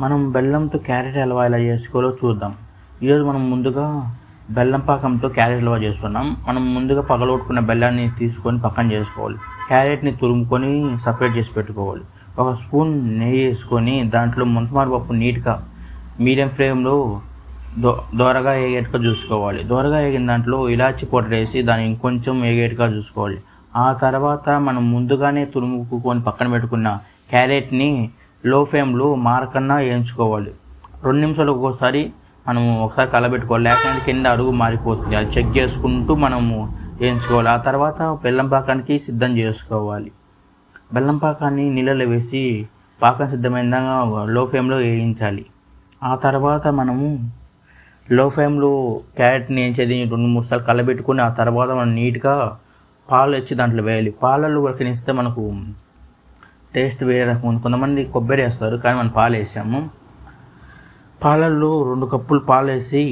మనం బెల్లంతో క్యారెట్ హల్వా ఎలా చేసుకోవాలో చూద్దాం. ఈరోజు మనం ముందుగా బెల్లం పాకంతో క్యారెట్ హల్వా చేస్తున్నాం. మనం ముందుగా పగలగొట్టుకున్న బెల్లాన్ని తీసుకొని పక్కన చేసుకోవాలి. క్యారెట్ని తురుముకొని సపరేట్ చేసి పెట్టుకోవాలి. ఒక స్పూన్ నెయ్యి వేసుకొని దాంట్లో ముంతమారు పప్పు నీట్గా మీడియం ఫ్లేమ్లో దో దోరగా ఏగేట్టుగా చూసుకోవాలి. దోరగా ఏగిన దాంట్లో ఇలాచి పౌడర్ వేసి దాన్ని ఇంకొంచెం ఏగేట్టుగా చూసుకోవాలి. ఆ తర్వాత మనం ముందుగానే తురుముకొని పక్కన పెట్టుకున్న క్యారెట్ని లో ఫ్లేమ్లో మారకన్నా వేయించుకోవాలి రెండు నిమిషాలు ఒక్కోసారి మనము ఒకసారి కలబెట్టుకోవాలి. లేకపోతే కింద అడుగు మారిపోతుంది. అది చెక్ చేసుకుంటూ మనము వేయించుకోవాలి ఆ తర్వాత బెల్లం పాకానికి సిద్ధం చేసుకోవాలి. బెల్లం పాకాన్ని నీళ్ళలో వేసి పాకం సిద్ధమైందంగా లో ఫ్లేమ్లో వేయించాలి. ఆ తర్వాత మనము లో ఫ్లేమ్లో క్యారెట్ని వేయించేది రెండు మూడు సార్లు కలబెట్టుకొని ఆ తర్వాత మనం నీట్గా పాలు వచ్చి దాంట్లో వేయాలి. పాలల్లో ఉడకనిస్తే మనకు టేస్ట్ వేరే రకం ఉంది కొంతమంది కొబ్బరి వేస్తారు కానీ మనం పాలు వేసాము. పాలల్లో రెండు కప్పులు పాలు వేసి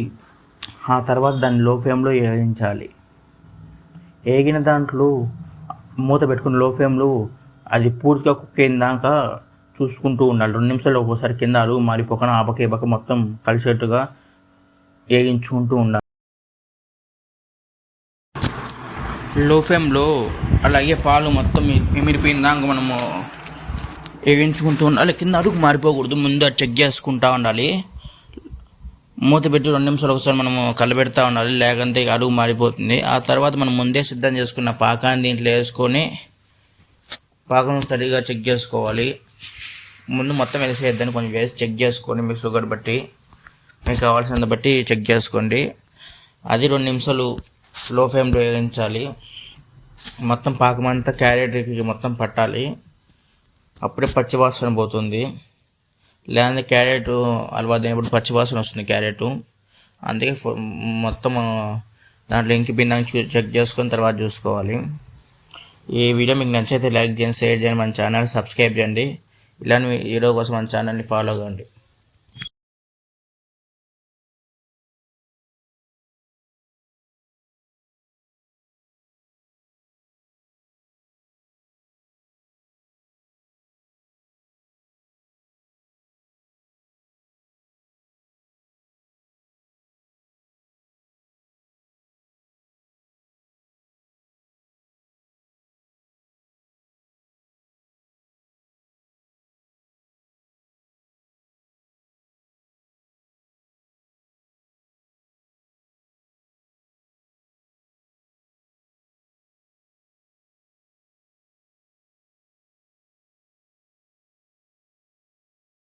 ఆ తర్వాత దాన్ని లో ఫ్లేమ్లో వేగించాలి వేగిన దాంట్లో మూత పెట్టుకుని లో ఫ్లేమ్లో అది పూర్తిగా కుక్ అయిన దాకా చూసుకుంటూ ఉండాలి. రెండు నిమిషాలు ఒక్కోసారి కింద అరుగు మారిపోకుండా ఆపక పక్క మొత్తం కలిసేట్టుగా వేగించుకుంటూ ఉండాలి. లో ఫ్లేమ్లో అలాగే పాలు మొత్తం ఇమిరిపోయిన దాకా మనము వేయించుకుంటూ ఉండాలి. కింద అడుగు మారిపోకూడదు. ముందు చెక్ చేసుకుంటూ ఉండాలి. మూత పెట్టి రెండు నిమిషాలు ఒకసారి మనము కలబెడతా ఉండాలి. లేకంటే అడుగు మారిపోతుంది. ఆ తర్వాత మనం ముందే సిద్ధం చేసుకున్న పాకాన్ని దీంట్లో వేసుకొని పాకం సరిగా చెక్ చేసుకోవాలి. ముందు మొత్తం వేసేద్దని కొంచెం వేసి చెక్ చేసుకోండి. మీకు షుగర్ బట్టి మీకు కావాల్సినంత బట్టి చెక్ చేసుకోండి. అది రెండు నిమిషాలు లో ఫ్లేమ్లో వేయించాలి. మొత్తం పాకం అంతా క్యారెట్కి మొత్తం పట్టాలి. అప్పుడే పచ్చివాసన పోతుంది. లేదంటే క్యారెట్ హల్వా తినేప్పుడు పచ్చివాసన వస్తుంది క్యారెట్. అందుకే మొత్తం దాంట్లో ఇంకి పిండానికి చెక్ చేసుకొని తర్వాత చూసుకోవాలి. ఈ వీడియో మీకు నచ్చితే లైక్ చేయండి షేర్ చేయండి మన ఛానల్ సబ్స్క్రైబ్ చేయండి. ఇలాంటి వీడియో కోసం మన ఛానల్ని ఫాలో కండి